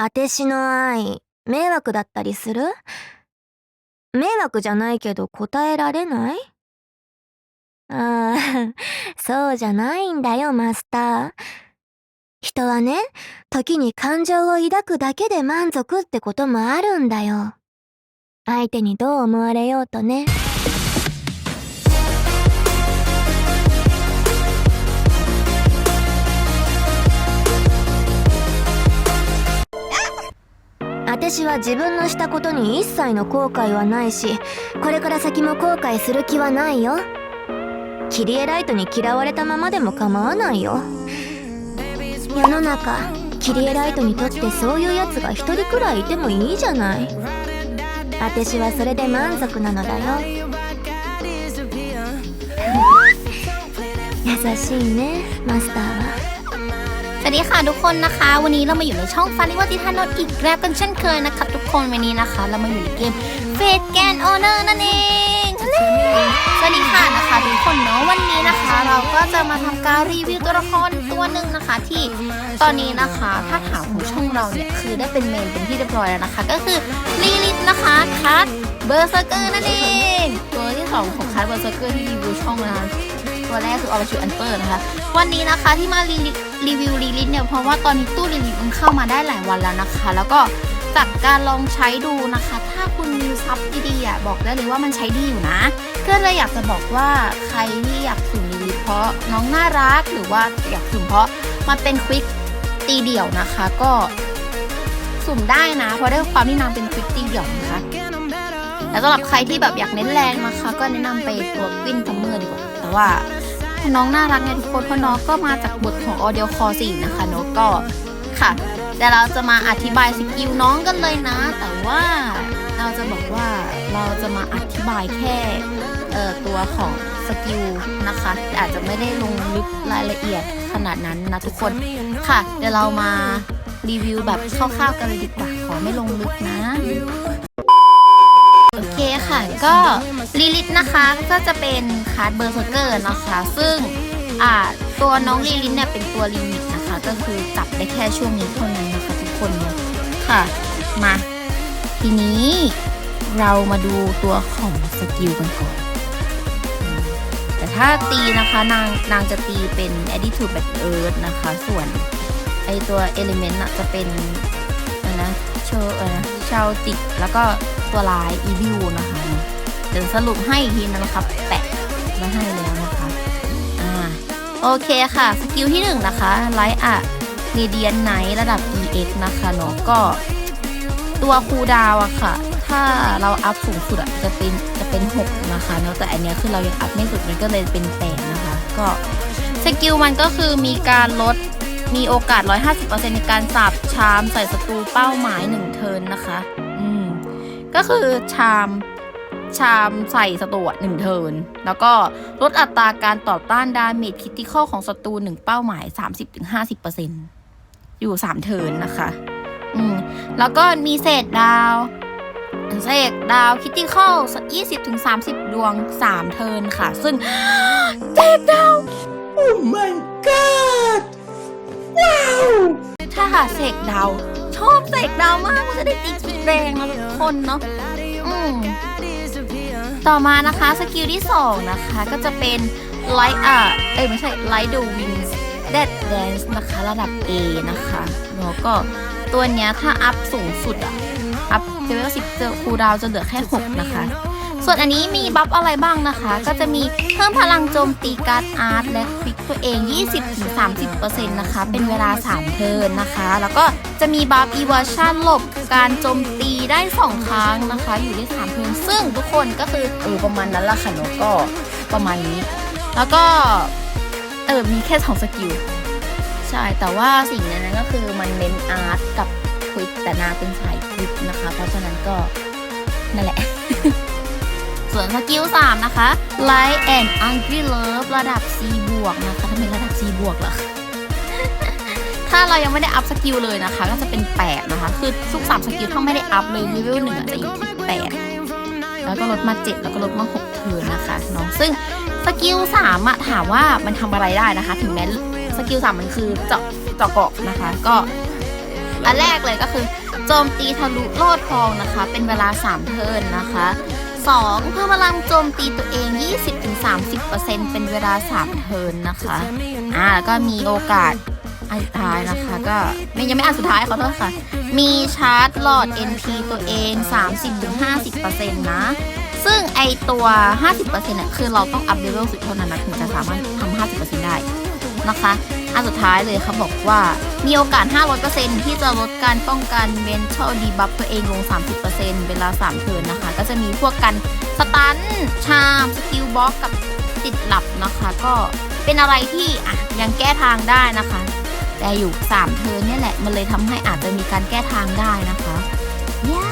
あてしの愛、迷惑だったりする？迷惑じゃないけど答えられない？ああ、そうじゃないんだよ、マスター。人はね、時に感情を抱くだけで満足ってこともあるんだよ。相手にどう思われようとね。私は自分のしたことに一切の後悔はないし、これから先も後悔する気はないよ。キリエライトに嫌われたままでも構わないよ。世の中、キリエライトにとってそういうやつが一人くらいいてもいいじゃない。私はそれで満足なのだよ。優しいね、マスターは。 สวัสดีค่ะทุกคนนะคะ วันนี้เรามาอยู่ในช่องฟาริวัติทานนอีกแล้วกันเช่นเคยนะครับทุกคนวันนี้นะคะ เรามาอยู่ในเกมเฟดแกนออเนอร์นั่นเองสวัสดีค่ะนะคะทุกคนเนาะวันนี้นะคะ เราก็จะมาทำการรีวิวตัวละครตัวหนึ่งนะคะ ที่ตอนนี้นะคะถ้าถามของช่องเราเนี่ยคือได้เป็นเมนเป็นที่เรียบร้อยแล้วนะคะ ก็คือลีลิทนะคะคัสเบอร์เซอร์เกอร์นั่นเองตัวที่สองของคัสเบอร์เซอร์เกอร์ที่รีวิวช่องนะ ตัวแรกคือออรชูอันเปอร์นะคะ วันนี้นะคะที่มารีรีวิวรีลิทเนี่ยเพราะว่าตอนนี้ตู้รีลิทมันเข้ามาได้หลายวันแล้วนะคะ แล้วก็จากการลองใช้ดูนะคะ ถ้าคุณมีซับดีๆอะบอกได้เลยว่ามันใช้ดีอยู่นะ ก็เลยอยากจะบอกว่าใครที่อยากสุ่มรีลิทเพราะน้องน่ารักหรือว่าอยากสุ่มเพราะมันเป็นควิกตีเดี่ยวนะคะก็สุ่มได้นะ เพราะด้วยความที่นางเป็นควิกตีเดี่ยวนะคะแต่สำหรับใครที่แบบอยากเน้นแรงนะคะ ก็แนะนำไปตัวกวินทัมเมอร์ดีกว่า แต่ว่าน้องน่ารักไงทุกคนเพราะน้องก็มาจากบทของ Audio Core 4นะคะเนอะก็ค่ะ แต่เราจะมาอธิบายสกิลน้องกันเลยนะ แต่ว่าเราจะบอกว่าเราจะมาอธิบายแค่เอ่อตัวของสกิลนะคะแต่อาจจะไม่ได้ลงลึกรายละเอียดขนาดนั้นนะทุกคนค่ะ เดี๋ยวเรามารีวิวแบบคร่าวๆกันเลยดีกว่าขอไม่ลงลึกนะ โอเคค่ะ ก็ลิลิตนะคะก็จะเป็นคาร์ดเบอร์เซอร์เกอร์นะคะ ซึ่งอ่าตัวน้องลิลิตเนี่ยเป็นตัวลิมิตนะคะ ก็คือจับได้แค่ช่วงนี้เท่านั้นนะคะทุกคนค่ะมาทีนี้เรามาดูตัวของสกิลกันก่อนแต่ถ้าตีนะคะนางนางจะตีเป็น attitude แบบ earth นะคะ ส่วนไอตัว element น่ะจะเป็น นะเชอเออนะชาวติกแล้วก็ตัวลาย evil นะคะเดี๋ยวสรุปให้อีกทีนะครับ แปะไว้ให้แล้วนะคะอ่าโอเคค่ะ สกิลที่1นะคะไลท์อะเรเดียนไนระดับ EX นะคะเนาะก็ตัวคูดาวอะค่ะ ถ้าเราอัพสูงสุดอะจะเป็นจะเป็น 6 นะคะเนาะแต่อันเนี้ยคือเรายังอัพไม่สุดมันก็เลยเป็น8นะคะ ก็สกิลมันก็คือมีการลด มีโอกาส 150%ในการสับชามใส่ศัตรูเป้าหมาย 1 เทิร์นนะคะ อืม ก็คือชามชามใส่ศัตรูอะหนึ่งเทิร์นแล้วก็ลดอัตราการต่อต้านดาเมจคิติคอลของศัตรูหนึ่งเป้าหมาย 30-50%อยู่ 3 เทิร์นนะคะ อืม แล้วก็มีเศษดาว เศษดาวคิติคอล20-30 ดวง 3 เทิร์นค่ะ ซึ่งเศษดาว Oh my god! Wow! ถ้าหาเสกดาวชอบเสกดาวมากมันจะได้ตีกีแรงนะทุกคนเนาะอืมต่อมานะคะสกิลที่ 2 นะคะก็จะเป็น Light อะเอ้ยไม่ใช่ Light the Wings Dead Dance นะคะระดับ A นะคะแล้วก็ตัวเนี้ยถ้าอัพสูงสุดอะอัพเลเวล10เจอคูดาวจะเหลือแค่ 6 นะคะ ส่วนอันนี้มีบัฟอะไรบ้างนะคะ ก็จะมีเพิ่มพลังโจมตีการ์ดอาร์ตและคลิกตัวเอง 20-30%นะคะ เป็นเวลา 3 เทิร์นนะคะ แล้วก็จะมีบัฟอีเวอร์ชั่นหลบการโจมตีได้ 2 ครั้งนะคะ อยู่ได้ 3 เทิร์นซึ่งทุกคนก็คือเออประมาณนั้นละค่ะเนอะก็ประมาณนี้ แล้วก็เออมีแค่ 2 สกิลใช่ แต่ว่าสิ่งนั้นก็คือมันเน้นอาร์ตกับควิกแต่นาเป็นสายควิกนะคะ เพราะฉะนั้นก็นั่นแหละ วนสกิล3นะคะ Light and Angry Love ระดับ C บวกนะคะทำไมระดับ C บวกล่ะ ถ้าเรายังไม่ได้อัพสกิลเลยนะคะ ก็จะเป็น 8 นะคะ คือทุก3สกิลถ้าไม่ได้อัพเลยเลเวลหนึ่งอจะอยู่ที่8แล้วก็ลดมา 7 แล้วก็ลดมา 6 เทิร์นนะคะเน้องซึ่งสกิล3อะถามว่ามันทำอะไรได้นะคะ ถึงแม้สกิล3มันคือเจาะเจาะเกาะนะคะ ก็อันแรกเลยก็คือโจมตีทะลุโลดทองนะคะ เป็นเวลา 3 เทิร์นนะคะ 2. เพิ่มพลังโจมตีตัวเอง 20-30%เป็นเวลา 3 เทิร์นนะคะ อ่าแล้วก็มีโอกาสอันสุดท้ายนะคะก็ไม่ยังไม่อันสุดท้ายขอโทษค่ะ มีชาร์จหลอด NP ตัวเอง 30-50%นะ ซึ่งไอตัว 50%เนี่ยคือเราต้องอัพเลเวลสุดเท่านั้นนะถึงจะสามารถทำ50%ได้ นะคะ อันสุดท้ายเลยเขาบอกว่ามีโอกาส 500%ที่จะลดการป้องกัน mental debuff ตัวเองลง 30%เวลา 3 เทิร์นนะคะ ก็จะมีพวกกันสตัน ชาม สกิลบ็อกกับติดหลับนะคะ ก็เป็นอะไรที่อะยังแก้ทางได้นะคะ แต่อยู่ 3 เทิร์นนี่แหละ มันเลยทำให้อาจจะมีการแก้ทางได้นะคะยา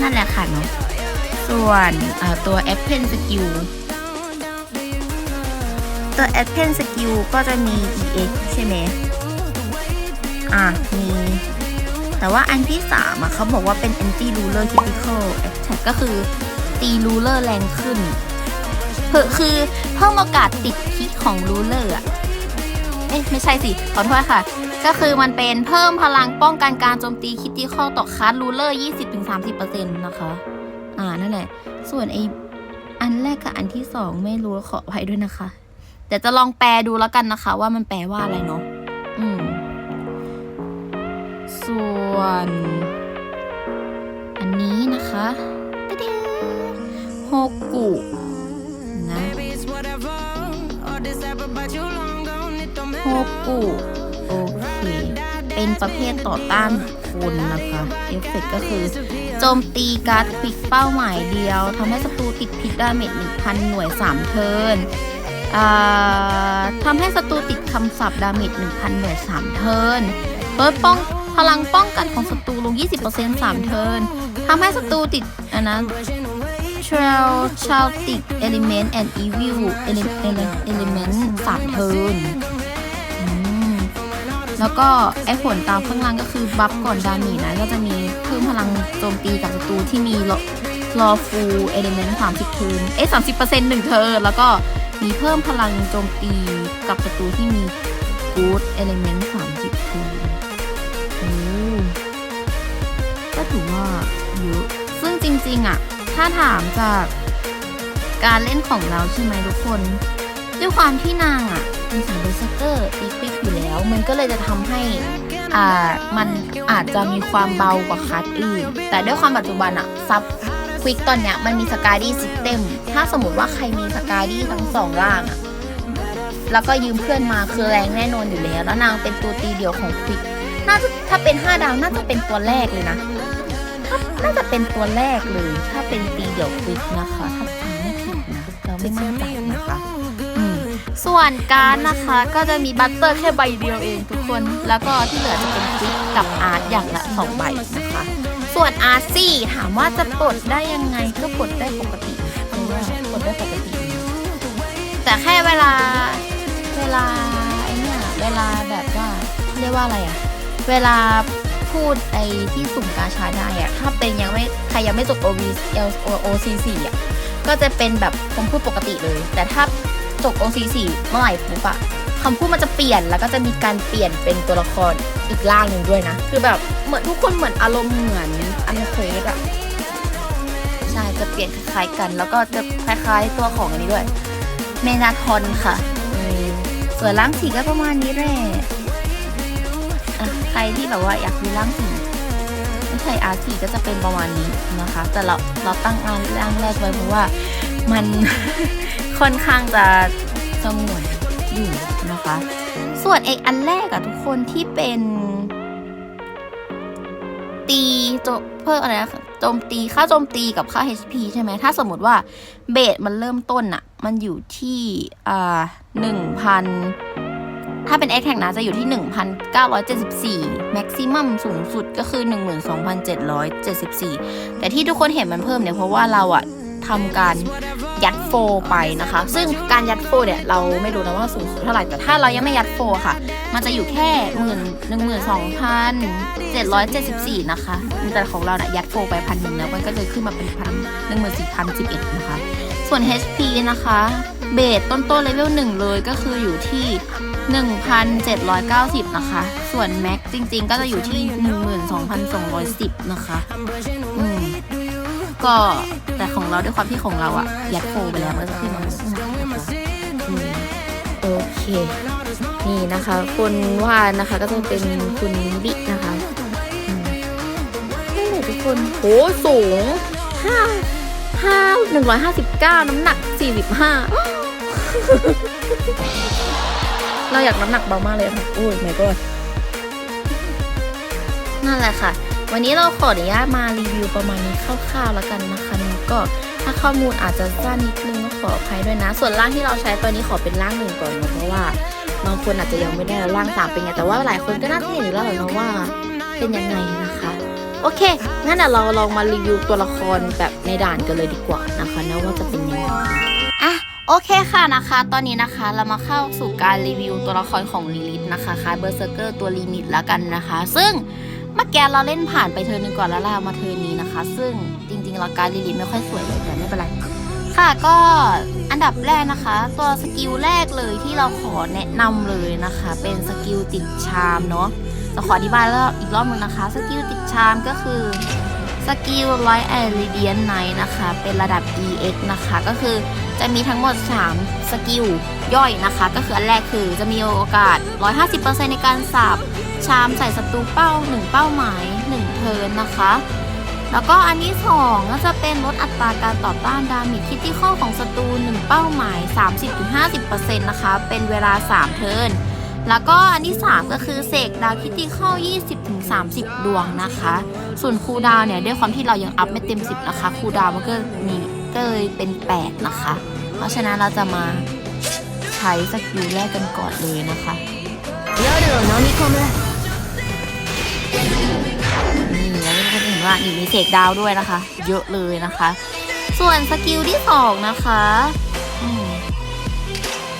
นั่นแหละค่ะเนาะส่วนตัว a p p e n Skill ตัว a p p e n Skill ก็จะมี EX ใช่ไหมอะ มี แต่ว่าอันที่3อะเขาบอกว่าเป็น Anti Ruler Critical Attack ก็คือตี Ruler แรงขึ้นเพื่อคือเพิ่มโอกาสติดคิกของ Ruler อะ เอ๊ะ ไม่ใช่สิ ขอโทษค่ะ ก็คือมันเป็นเพิ่มพลังป้องกันการโจมตีคิติคอลต่อคัส Ruler 20-30%นะคะ อ่า นั่นแหละ ส่วนไออันแรกกับอันที่สองไม่รู้ขออภัยด้วยนะคะ เดี๋ยวจะลองแปลดูแล้วกันนะคะ ว่ามันแปลว่าอะไรเนาะอืม ส่วน อันนี้นะคะโฮกุนะโฮกุโอเคเป็นประเภทต่อต้านคนนะคะเอฟเฟกก็คือโจมตีการ์ดควิกเป้าหมายเดียวทำให้ศัตรูติดพิษดาเมจ1,000 หน่วย 3 เทิร์น ทำให้ศัตรูติดคำศัพท์ดาเมจ1,000หน่วย3เทิร์นเพิ่มป้องพลังป้องกันของศัตรูลง 20% 3 เทิร์นทำให้ศัตรูติดอันนั้น Trail Chaotic Element and Evil Element Element 3เทิร์นแล้วก็ไอ้ผลตามข้างล่างก็คือบัฟก่อนดาเมจนะก็จะมีเพิ่มพลังโจมตีกับศัตรูที่มีรอฟูเอลิเมนต์สามสิบเทิร์นเอ้สามสิบเปอร์เซ็นต์หนึ่งเทิร์นแล้วก็ มีเพิ่มพลังโจมตีกับศัตรูที่มีกูดเอลิเมนต์สามสิบเทิร์นโอ้ก็ถือว่าเยอะ ซึ่งจริงๆอะถ้าถามจากการเล่นของเราใช่ไหมทุกคน ด้วยความที่นางอะเป็นสายเบอร์เซอร์อีควิกอยู่แล้ว มันก็เลยจะทำให้อ่ามันอาจจะมีความเบากว่าคัสอื่น แต่ด้วยความปัจจุบันอะซับ ควิกตอนเนี้ยมันมีสกาดี้ซิสเต็มถ้าสมมติว่าใครมีสกาดี้ทั้งสองร่างอะแล้วก็ยืมเพื่อนมาคือแรงแน่นอนอยู่แล้ว แล้วนางเป็นตัวตีเดียวของควิกน่าจะถ้าเป็น 5 ดาวน่าจะเป็นตัวแรกเลยนะถ้าน่าจะเป็นตัวแรกเลย ถ้าเป็นตีเดียวควิกนะคะถ้าจำไม่ผิดนะเราไม่มั่นใจนะคะส่วนการนะคะก็จะมีบัตเตอร์แค่ใบเดียวเองทุกคน แล้วก็ที่เหลือจะเป็นควิกกับอาร์ตอย่างละสองใบนะคะ ส่วนอาร์ซี่ถามว่าจะปลดได้ยังไงก็ปลดได้ปกติเพราะว่าปลดได้ปกติ แต่แค่เวลาเวลาไอเนี่ยเวลาแบบว่าเรียกว่าอะไรอะเวลาพูดไอที่สุ่มกาชาได้อะถ้าเป็นยังไม่ใครยังไม่จบ O V L O C 4อะก็จะเป็นแบบคำพูดปกติเลย แต่ถ้าจบ O C 4เมื่อไหร่ปุ๊บอะ คำพูดมันจะเปลี่ยนแล้วก็จะมีการเปลี่ยนเป็นตัวละครอีกร่างหนึ่งด้วยนะ คือแบบเหมือนทุกคนเหมือนอารมณ์เหมือนอันเควสอะใช่จะเปลี่ยนคล้ายๆกัน แล้วก็จะคล้ายๆตัวของอันนี้ด้วย เมนาทอนค่ะอืมส่วนร่างสีก็ประมาณนี้แหละใครที่แบบว่าอยากดูร่างสีไม่ใช่อาร์สีก็จะเป็นประมาณนี้นะคะ แต่เราเราตั้งงานร่างแรกไว้เพราะว่ามันค่อนข้างจะสงวนอยู่ นะคะ ส่วนเอกอันแรกอะทุกคนที่เป็น ตีโจเพิ่มอะไรนะโจมตีค่าโจมตีกับค่า HP ใช่ไหมถ้าสมมติว่าเบสมันเริ่มต้นอะมันอยู่ที่อ่าหนึ่งพันถ้าเป็น X แข่งนะจะอยู่ที่ 1,974 maximum สูงสุดก็คือ 12,774 แต่ที่ทุกคนเห็นมันเพิ่มเนี่ยเพราะว่าเราอะทำการ ยัดโฟไปนะคะ ซึ่งการยัดโฟเนี่ยเราไม่รู้นะว่าสูงสุดเท่าไหร่แต่ถ้าเรายังไม่ยัดโฟค่ะ มันจะอยู่แค่หมื่นหนึ่งหมื่นสองพันเจ็ดร้อยเจ็ดสิบสี่นะคะแต่ของเราเนี่ยยัดโฟไปพันหนึ่งแล้วมันก็เลยขึ้นมาเป็นพันหนึ่งหมื่นสี่พันสิบเอ็ดนะคะ ส่วน HP นะคะเบสต้นต้นเลเวลหนึ่งเลยก็คืออยู่ที่ 1,790 นะคะ ส่วนแม็กจริง ๆ ก็จะอยู่ที่ 12,210 นะคะ อืม ก็แต่ของเราด้วยความที่ของเราอะยัดโฟไปแล้วมันก็จะขึ้นมานะคะอืมโอเค นี่นะคะ คนวาดนะคะก็จะเป็นคุณบินะคะอืมนี่เลยทุกคนโหสูงห้าห้าหนึ่งร้อยห้าสิบเก้าน้ำหนักสี่สิบห้าเราอยากน้ำหนักเบามากเลยค่ะโอ้ยไม่ก็นั่นแหละค่ะ วันนี้เราขออนุญาตมารีวิวประมาณนี้คร่าวๆแล้วกันนะคะนก็ถ้าข้อมูลอาจจะสั้นนิดนึงก็ขออภัยด้วยนะ ส่วนร่างที่เราใช้ตอนนี้ขอเป็นร่างหนึ่งก่อนเนะเพราะว่าบางคนอาจจะยังไม่ได้ร่างสามเป็นไงแต่ว่าหลายคนก็น่าจะเห็นอยู่แล้วแหละเนะว่าเป็นยังไงนะคะ โอเคงั้นเดี๋ยวเราลองมารีวิวตัวละครแบบในด่านกันเลยดีกว่านะคะนะว่าจะเป็นยังไงอะโอเคค่ะนะคะ ตอนนี้นะคะเรามาเข้าสู่การรีวิวตัวละครของลิลิทนะคะคายเบอร์เซอร์เกอร์ตัวลิมิตแล้วกันนะคะ ซึ่ง เมื่อกี้เราเล่นผ่านไปเทิร์นหนึ่งก่อนแล้วเรามาเทิร์นนี้นะคะ ซึ่งจริงๆเราการลิลิไม่ค่อยสวยเลยแต่ไม่เป็นไร ค่ะก็อันดับแรกนะคะ ตัวสกิลแรกเลยที่เราขอแนะนำเลยนะคะ เป็นสกิลติดชามเนาะจะขออธิบายแล้วอีกรอบนึงนะคะ สกิลติดชามก็คือสกิลไลท์แอริเดียนไนนะคะ เป็นระดับ EX นะคะ ก็คือจะมีทั้งหมด 3 สกิลย่อยนะคะ ก็คืออันแรกคือจะมีโอกาส 150%ในการสับ ชามใส่ศัตรูเป้า 1 เป้าหมาย 1 เทิร์นนะคะ แล้วก็อันที่2ก็จะเป็นลดอัตราการต่อต้านดาเมจคิติข้อของศัตรู1เป้าหมาย 30-50%นะคะ เป็นเวลา 3 เทิร์นแล้วก็อันที่ 3 ก็คือเสกดาวคิติเข้า 20-30 ดวงนะคะ ส่วนคูดาวเนี่ยด้วยความที่เรายังอัพไม่เต็ม 10 นะคะ คูดาวมันก็มีก็เลยเป็น 8 นะคะ เพราะฉะนั้นเราจะมาใช้สกิลแรกกันก่อนเลยนะคะ นี่แล้วก็จะเห็นว่านี่มีเสกดาวด้วยนะคะ เยอะเลยนะคะ ส่วนสกิลที่2นะคะ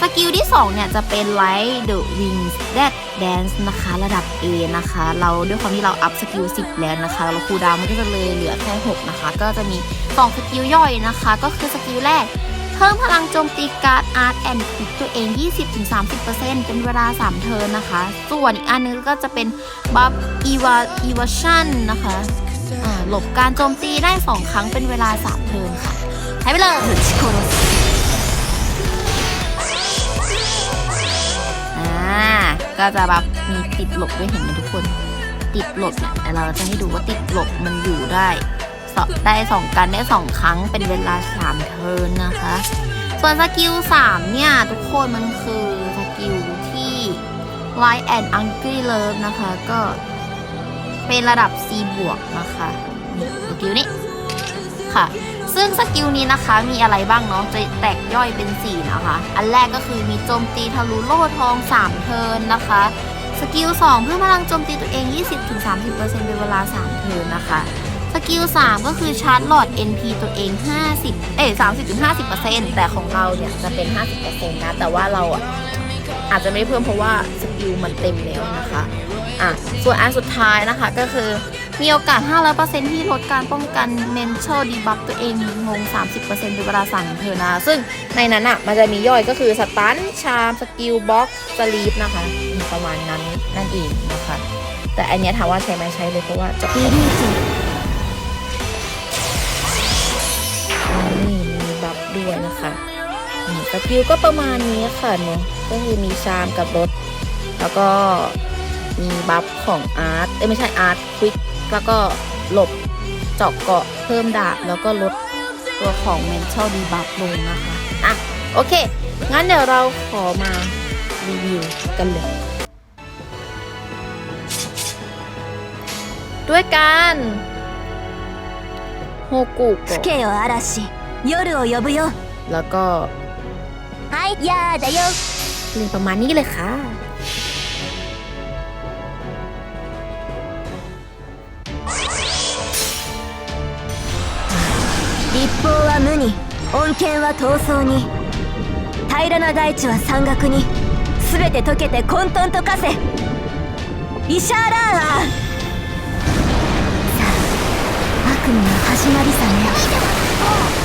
สกิลที่ 2 เนี่ยจะเป็น Light the Wings That Dance นะคะระดับ A นะคะ เราด้วยความที่เราอัพสกิล10 แล้วนะคะ เราคูดาวมันก็จะเลยเหลือแค่ 6 นะคะ ก็จะมี 2 สกิลย่อยนะคะ ก็คือสกิลแรก เพิ่มพลังโจมตีการ์ดอาร์ตแอนด์ฟิกตัวเอง 20-30%เป็นเวลา 3 เทิร์นนะคะ ส่วนอีกอันนึงก็จะเป็นบัฟอีวาอีวาชันนะคะหลบการโจมตีได้ 2 ครั้งเป็นเวลา 3 เทิร์นค่ะ ใช้ไปเลยก็จะแบบมีติดหลบด้วยเห็นไหมทุกคน ติดหลบเนี่ยเราจะให้ดูว่าติดหลบมันอยู่ได้ ได้สองกันได้สองครั้งเป็นเวลาสามเทิร์นนะคะ ส่วนสกิล 3 เนี่ย ทุกคนมันคือสกิลที่ Light and Angry Love นะคะ ก็เป็นระดับ C บวกนะคะนี่สกิลนี้ค่ะ ซึ่งสกิลนี้นะคะมีอะไรบ้างเนาะจะแตกย่อยเป็น 4 นะคะ อันแรกก็คือมีโจมตีทะลุโล่ทอง 3 เทิร์นนะคะสกิล 2 เพิ่มพลังโจมตีตัวเอง 20-30%เป็นเวลา 3 เทิร์นนะคะ กิล3ก็คือชาร์จหลอด NP ตัวเอง 50 เอ๊ะ30ถึง50 แต่ของเราเนี่ยจะเป็น 50 นะ แต่ว่าเราอะอาจจะไม่ได้เพิ่มเพราะว่าสกิลมันเต็มแล้วนะคะ อะ ส่วนอันสุดท้ายนะคะก็คือมีโอกาส 500%ที่ลดการป้องกัน mental debuff ตัวเองงง 30%ในเวลาสั่งเธอนะ ซึ่งในนั้นอะ มันจะมีย่อยก็คือสตัน ชาม สกิลบ็อกซ์สลีปนะคะ ประมาณนั้นนั่นเองนะคะ แต่อันนี้ถามว่าใช้ไหมใช้เลยเพราะว่าจะดีจริง ด้วยนะคะสกิวก็ประมาณนี้ค่ะเนาะก็คือมีชามกับรถ แล้วก็มีบัฟของอาร์ตเอ้ไม่ใช่อาร์ตควิกแล้วก็หลบเจาะเกาะเพิ่มดาบแล้วก็ลดตัวของเมนเชลดีบัฟลงนะคะอะโอเค งั้นเดี๋ยวเราขอมารีวิวกันเลย ด้วยกันโฮกุโกะ 夜を呼ぶよ。แล้วก็はいやだよ。เรียประมาณนี้เลยค่ะ立法は無に。恩恵は闘争に。平らな大地は山岳に。全て溶けて混沌と化せ。イシャーラー。さあ悪夢の始まりさね。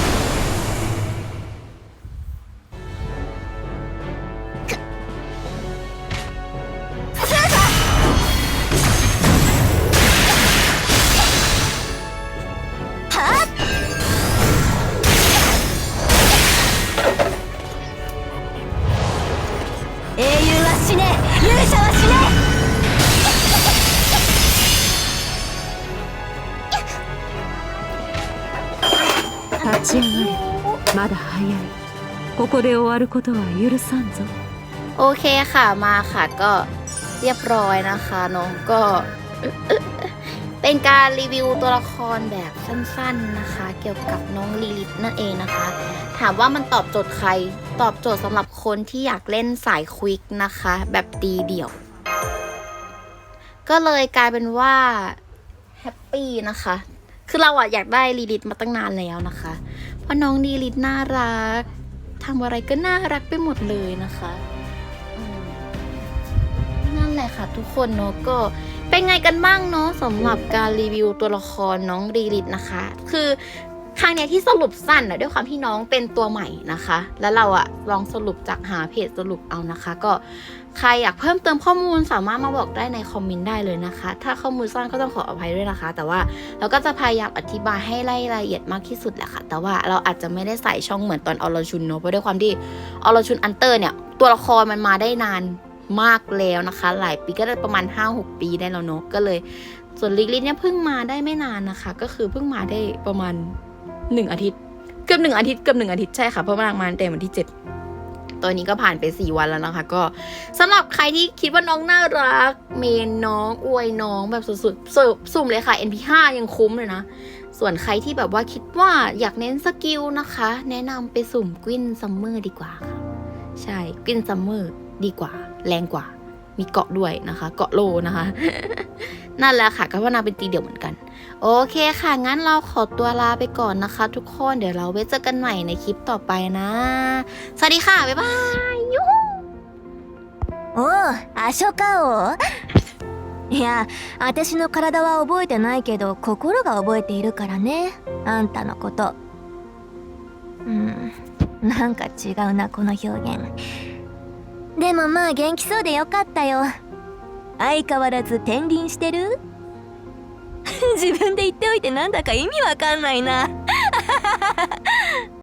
ここで終わることは許さんぞ โอเคค่ะมาค่ะก็เรียบร้อยนะคะน้องก็ เป็นการรีวิวตัวละครแบบสั้นๆนะคะ เกี่ยวกับน้องลีลิตนั่นเองนะคะ ถามว่ามันตอบโจทย์ใคร ตอบโจทย์สำหรับคนที่อยากเล่นสายควิกนะคะ แบบตีเดี่ยว ก็เลยกลายเป็นว่าแฮปปี้นะคะ คือเราอะอยากได้ลีลิตมาตั้งนานแล้วนะคะ เพราะน้องลีลิตน่ารัก ทำอะไรก็น่ารักไปหมดเลยนะคะนั่นแหละค่ะทุกคนเนาะก็เป็นไงกันบ้างเนาะสำหรับการรีวิวตัวละครน้องรีลิตนะคะ คือ ครั้งเนี้ยที่สรุปสั้นอะด้วยความที่น้องเป็นตัวใหม่นะคะ แล้วเราอะลองสรุปจากหาเพจสรุปเอานะคะ ก็ใครอยากเพิ่มเติมข้อมูลสามารถมาบอกได้ในคอมเมนต์ได้เลยนะคะ ถ้าข้อมูลสั้นก็ต้องขออภัยด้วยนะคะ แต่ว่าเราก็จะพยายามอธิบายให้รายละเอียดมากที่สุดแหละค่ะ แต่ว่าเราอาจจะไม่ได้ใส่ช่องเหมือนตอนอรชุนเนอะเพราะด้วยความที่อรชุนอันเตอร์เนี่ยตัวละครมันมาได้นานมากแล้วนะคะ หลายปีก็ได้ประมาณ 5-6 ปีได้แล้วเนอะก็เลย ส่วนลิกลิเนี่ยเพิ่งมาได้ไม่นานนะคะ ก็คือเพิ่งมาได้ประมาณ 1อาทิตย์ เกือบหนึ่งอาทิตย์เกือบหนึ่งอาทิตย์ใช่ค่ะเพราะมันมาตั้งแต่วันที่7ตอนนี้ก็ผ่านไป 4 วันแล้วนะคะ ก็สำหรับใครที่คิดว่าน้องน่ารัก เมนน้อง อวยน้องแบบสุดๆสุดสุ่มเลยค่ะ NP5 ยังคุ้มเลยนะ ส่วนใครที่แบบว่าคิดว่าอยากเน้นสกิลนะคะ แนะนำไปสุ่มกวินซัมเมอร์ดีกว่าค่ะ ใช่กวินซัมเมอร์ดีกว่า แรงกว่า มีเกาะด้วยนะคะ เกาะโลนะคะ นั่นแหละค่ะก็ว่านาเป็นตีเดียวเหมือนกัน โอเคค่ะ งั้นเราขอตัวลาไปก่อนนะคะ ทุกคน เดี๋ยวเราไว้เจอกันใหม่ในคลิปต่อไปนะ สวัสดีค่ะ บ๊ายบายยูฮู おうアショカオいや私の体は覚えてないけど心が覚えているからねあんたのことうんなんか違うなこの表現でもまあ元気そうでよかったよ相変わらず転輪してる 自分で言っておいてなんだか意味わかんないな。